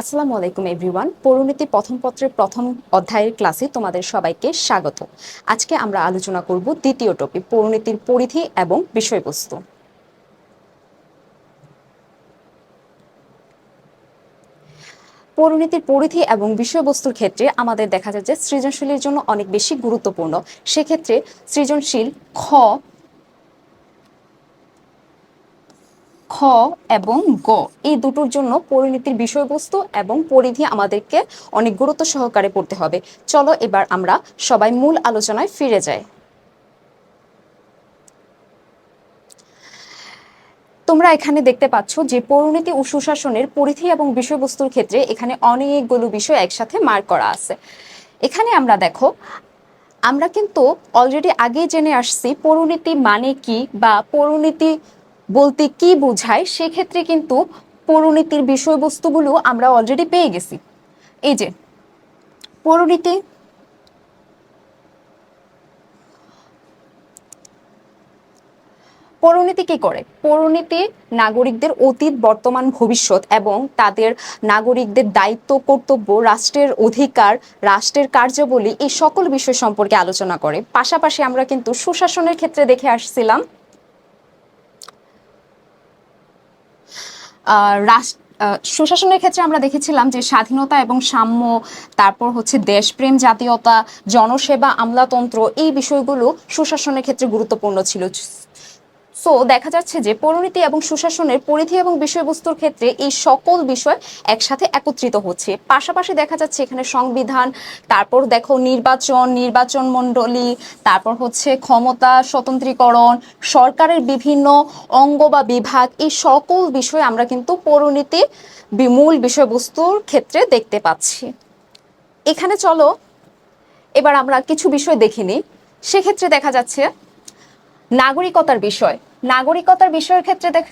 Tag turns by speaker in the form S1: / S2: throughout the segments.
S1: আসসালামু আলাইকুম এভরিওয়ান পরিণতি প্রথম পত্রের প্রথম অধ্যায়ের ক্লাসে তোমাদের সবাইকে স্বাগত। আজকে আমরা আলোচনা করব দ্বিতীয় টপিক পরিণতির পরিধি এবং বিষয়বস্তু। পরিণতির পরিধি এবং বিষয়বস্তুর ক্ষেত্রে আমাদের দেখা যায় যে সৃজনশীলের জন্য অনেক বেশি গুরুত্বপূর্ণ। সেক্ষেত্রে সৃজনশীল খ এবং গ এই দুটোর জন্য পরিণতির বিষয়বস্তু এবং পরিধি আমাদেরকে অনেক গুরুত্ব সহকারে পড়তে হবে। চলো এবার আমরা সবাই মূল আলোচনায় ফিরে যাই। তোমরা এখানে দেখতে পাচ্ছ যে পরিণতি ও সুশাসনের পরিধি এবং বিষয়বস্তুর ক্ষেত্রে এখানে অনেকগুলো বিষয় একসাথে মার্ক করা আছে। এখানে আমরা দেখো, আমরা কিন্তু অলরেডি আগেই জেনে আসছি পরিণতি মানে কি বা পরিণতি বলতে কি বোঝায়, সেক্ষেত্রে কিন্তু পরিণতির বিষয়বস্তুগুলো আমরা অলরেডি পেয়ে গেছি। এই যে পরিণতি পরিণতি কি করে? পরিণতি নাগরিকদের অতীত, বর্তমান, ভবিষ্যৎ এবং তাদের নাগরিকদের দায়িত্ব, কর্তব্য, রাষ্ট্রের অধিকার, রাষ্ট্রের কার্যাবলী এই সকল বিষয় সম্পর্কে আলোচনা করে। পাশাপাশি আমরা কিন্তু সুশাসনের ক্ষেত্রে দেখে আসছিলাম রাষ্ট্র সুশাসনের ক্ষেত্রে আমরা দেখেছিলাম যে স্বাধীনতা এবং সাম্য, তারপর হচ্ছে দেশপ্রেম, জাতীয়তা, জনসেবা, আমলাতন্ত্র এই বিষয়গুলো সুশাসনের ক্ষেত্রে গুরুত্বপূর্ণ ছিল। সো দেখা যাচ্ছে যে পরিণতি এবং সুশাসনের পরিধি এবং বিষয়বস্তুর ক্ষেত্রে এই সকল বিষয় একসাথে একত্রিত হচ্ছে। পাশাপাশি দেখা যাচ্ছে এখানে সংবিধান, তারপর দেখো নির্বাচন নির্বাচন মণ্ডলী, তারপর হচ্ছে ক্ষমতা স্বতন্ত্রীকরণ, সরকারের বিভিন্ন অঙ্গ বা বিভাগ, এই সকল বিষয় আমরা কিন্তু পরিণতি মূল বিষয়বস্তুর ক্ষেত্রে দেখতে পাচ্ছি। এখানে চলো, এবার আমরা কিছু বিষয় দেখিনি সেক্ষেত্রে দেখা যাচ্ছে নাগরিকতার বিষয়। নাগরিকতার বিষয়ের ক্ষেত্রে দেখ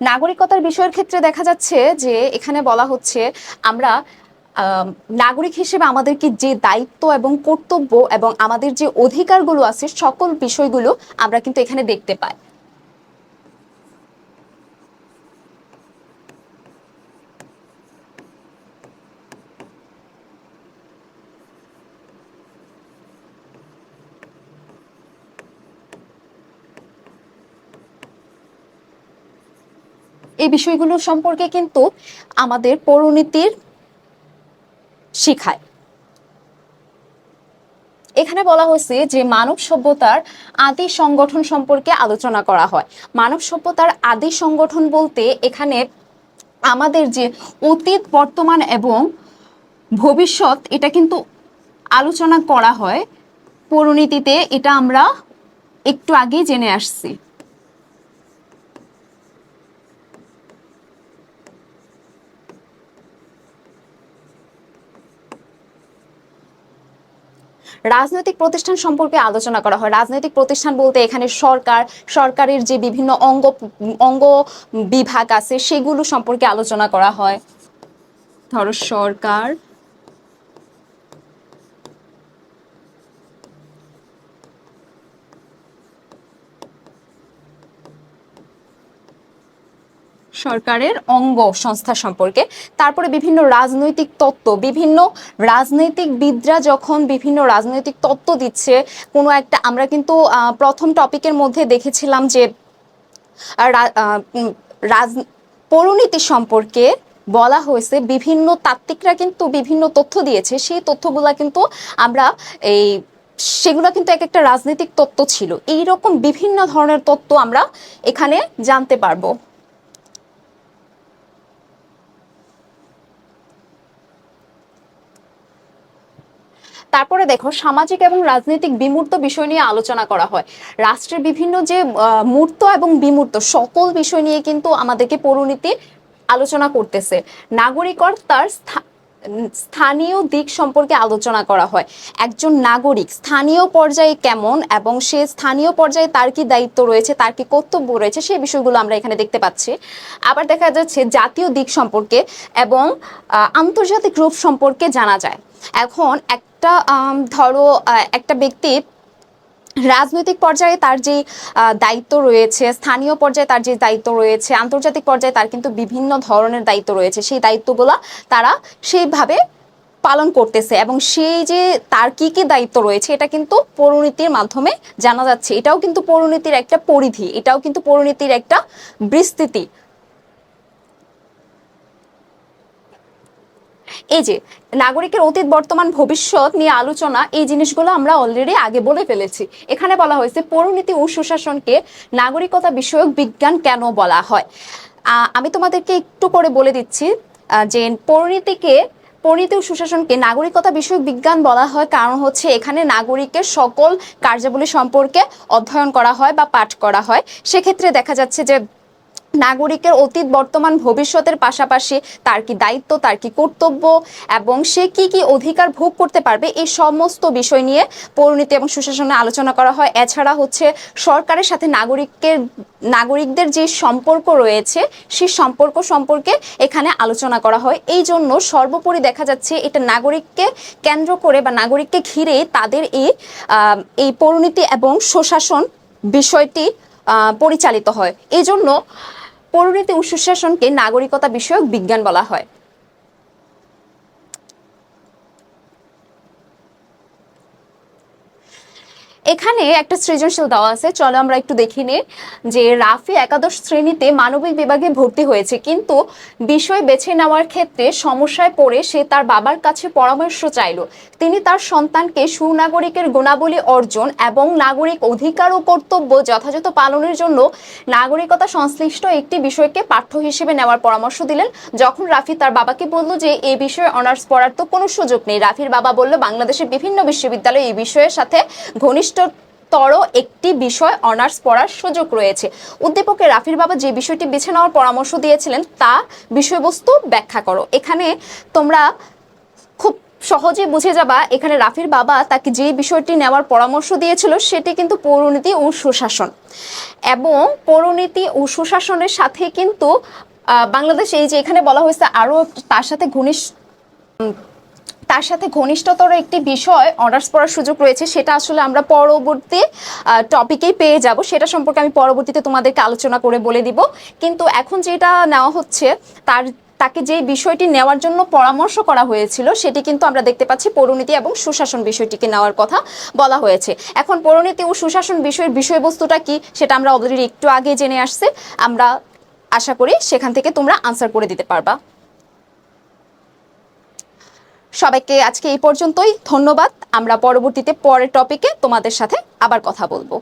S1: নাগরিকতার বিষয়ের ক্ষেত্রে দেখা যাচ্ছে যে এখানে বলা হচ্ছে আমরা নাগরিক হিসেবে আমাদেরকে যে দায়িত্ব এবং কর্তব্য এবং আমাদের যে অধিকারগুলো আছে সকল বিষয়গুলো আমরা কিন্তু এখানে দেখতে পাই। এই বিষয়গুলো সম্পর্কে কিন্তু আমাদের পরিণতির শিখায়। এখানে বলা হয়েছে যে মানব সভ্যতার আদি সংগঠন সম্পর্কে আলোচনা করা হয়। মানব সভ্যতার আদি সংগঠন বলতে এখানে আমাদের যে অতীত, বর্তমান এবং ভবিষ্যৎ, এটা কিন্তু আলোচনা করা হয়। পরিণতিতে এটা আমরা একটু আগেই জেনে আসছি। রাজনৈতিক প্রতিষ্ঠান সম্পর্কে আলোচনা করা হয়। রাজনৈতিক প্রতিষ্ঠান বলতে এখানে সরকার, সরকারের যে বিভিন্ন অঙ্গ অঙ্গ বিভাগ আছে, সেগুলো সম্পর্কে আলোচনা করা হয়। ধরো সরকার সরকারের অঙ্গ সংস্থা সম্পর্কে। তারপরে বিভিন্ন রাজনৈতিক তত্ত্ব, বিভিন্ন রাজনৈতিক বিদরা যখন বিভিন্ন রাজনৈতিক তত্ত্ব দিচ্ছে, কোনো একটা আমরা কিন্তু প্রথম টপিকের মধ্যে দেখেছিলাম যে রাজ পরিণীতি সম্পর্কে বলা হয়েছে, বিভিন্ন তাত্ত্বিকরা কিন্তু বিভিন্ন তথ্য দিয়েছে, সেই তথ্যগুলা কিন্তু আমরা এই, সেগুলো কিন্তু এক একটা রাজনৈতিক তত্ত্ব ছিল। এই রকম বিভিন্ন ধরনের তত্ত্ব আমরা এখানে জানতে পারব। তারপরে দেখো, সামাজিক এবং রাজনৈতিক বিমূর্ত বিষয় নিয়ে আলোচনা করা হয়। রাষ্ট্রের বিভিন্ন যে মূর্ত এবং বিমূর্ত, সকল বিষয় নিয়ে কিন্তু আমাদেরকে পরিণতি আলোচনা করতেছে। নাগরিকর তার স্থানীয় দিক সম্পর্কে আলোচনা করা হয়। একজন নাগরিক স্থানীয় পর্যায়ে কেমন এবং সে স্থানীয় পর্যায়ে তার কি দায়িত্ব রয়েছে, তার কি কর্তব্য রয়েছে, সেই বিষয়গুলো আমরা এখানে দেখতে পাচ্ছি। আবার দেখা যাচ্ছে জাতীয় দিক সম্পর্কে এবং আন্তর্জাতিক রূপ সম্পর্কে জানা যায়। এখন একটা ধরো একটা ব্যক্তি রাজনৈতিক পর্যায়ে তার যে দায়িত্ব রয়েছে, স্থানীয় পর্যায়ে তার যে দায়িত্ব রয়েছে, আন্তর্জাতিক পর্যায়ে তার কিন্তু বিভিন্ন ধরনের দায়িত্ব রয়েছে, সেই দায়িত্বগুলো তারা সেইভাবে পালন করতেছে এবং সেই যে তার কি কি দায়িত্ব রয়েছে, এটা কিন্তু পরিণতির মাধ্যমে জানা যাচ্ছে। এটাও কিন্তু পরিণতির একটা পরিধি, এটাও কিন্তু পরিণতির একটা বিস্তৃতি। এই যে, নাগরিকের অতীত, বর্তমান, ভবিষ্যৎ নিয়ে আলোচনা, এই জিনিসগুলো আমরা অলরেডি আগে বলে ফেলেছি। এখানে বলা হয়েছে, পরিণতি ও সুশাসনকে নাগরিকতা বিষয়ক বিজ্ঞান কেন বলা হয়? আমি তোমাদেরকে একটু করে বলে দিচ্ছি যে পরিণতিকে, পরিণতি ও সুশাসনকে নাগরিকতা বিষয়ক বিজ্ঞান বলা হয়, কারণ হচ্ছে এখানে নাগরিকের সকল কার্যাবলী সম্পর্কে অধ্যয়ন করা হয় বা পাঠ করা হয়। সেক্ষেত্রে দেখা যাচ্ছে যে নাগরিকের অতীত, বর্তমান, ভবিষ্যতের পাশাপাশি তার কি দায়িত্ব, তার কি কর্তব্য এবং সে কি কি অধিকার ভোগ করতে পারবে এই সমস্ত বিষয় নিয়ে পরিণতি এবং সুশাসনে আলোচনা করা হয়। এছাড়া হচ্ছে সরকারের সাথে নাগরিকের, নাগরিকদের যে সম্পর্ক রয়েছে, সেই সম্পর্ক সম্পর্কে এখানে আলোচনা করা হয়। এই জন্য সর্বোপরি দেখা যাচ্ছে এটা নাগরিককে কেন্দ্র করে বা নাগরিককে ঘিরে তাদের এই এই পরিণতি এবং সুশাসন বিষয়টি পরিচালিত হয়। এই জন্য পরিণতি ও সুশাসনকে নাগরিকতা বিষয়ক বিজ্ঞান বলা হয়। এখানে একটা সৃজনশীল দেওয়া আছে। চলো আমরা একটু দেখি নিই যে রাফি একাদশ শ্রেণীতে মানবিক বিভাগে ভর্তি হয়েছে। কিন্তু বিষয় বেছে নেওয়ার ক্ষেত্রে সমস্যায় পড়ে সে তার বাবার কাছে পরামর্শ চাইল। তিনি তার সন্তানকে সুনাগরিকের গুণাবলী অর্জন এবং নাগরিক অধিকার ও কর্তব্য যথাযথ পালনের জন্য নাগরিকতা সংশ্লিষ্ট একটি বিষয়কে পাঠ্য হিসেবে নেওয়ার পরামর্শ দিলেন। যখন রাফি তার বাবাকে বলল যে এই বিষয়ে অনার্স পড়ার তো কোনো সুযোগ নেই। রাফির বাবা বলল, বাংলাদেশের বিভিন্ন বিশ্ববিদ্যালয়ে এই বিষয়ের সাথে ঘনিষ্ঠতর একটি বিষয় অনার্স পড়ার সুযোগ রয়েছে। উদ্দীপকে রাফির বাবা যে বিষয়টি বেছে নেওয়ার পরামর্শ দিয়েছিলেন, তা বিষয়বস্তু ব্যাখ্যা করো। এখানে তোমরা খুব সহজে বুঝে যাবা, এখানে রাফির বাবা তাকে যে বিষয়টি নেওয়ার পরামর্শ দিয়েছিল, সেটি কিন্তু পৌরনীতি ও সুশাসন। এবং পৌরনীতি ও সুশাসনের সাথে কিন্তু বাংলাদেশ এই যে এখানে বলা হয়েছে, আরও তার সাথে ঘনিষ্ঠ তার সাথে ঘনিষ্ঠতর একটি বিষয় অনার্স পড়ার সুযোগ রয়েছে, সেটা আসলে আমরা পরবর্তী টপিকেই পেয়ে যাব। সেটা সম্পর্কে আমি পরবর্তীতে তোমাদেরকে আলোচনা করে বলে দিব। কিন্তু এখন যেটা নেওয়া হচ্ছে, তার, তাকে যে বিষয়টি নেওয়ার জন্য পরামর্শ করা হয়েছিল, সেটি কিন্তু আমরা দেখতে পাচ্ছি পরিণতি এবং সুশাসন বিষয়টিকে নেওয়ার কথা বলা হয়েছে। এখন পরিণতি ও সুশাসন বিষয়ের বিষয়বস্তুটা কি, সেটা আমরা অলরেডি একটু আগে জেনে আসছে। আমরা আশা করি সেখান থেকে তোমরা আনসার করে দিতে পারবা। সবাইকে আজকে এই পর্যন্তই ধন্যবাদ। আমরা পরবর্তীতে পরের টপিকে তোমাদের সাথে আবার কথা বলব।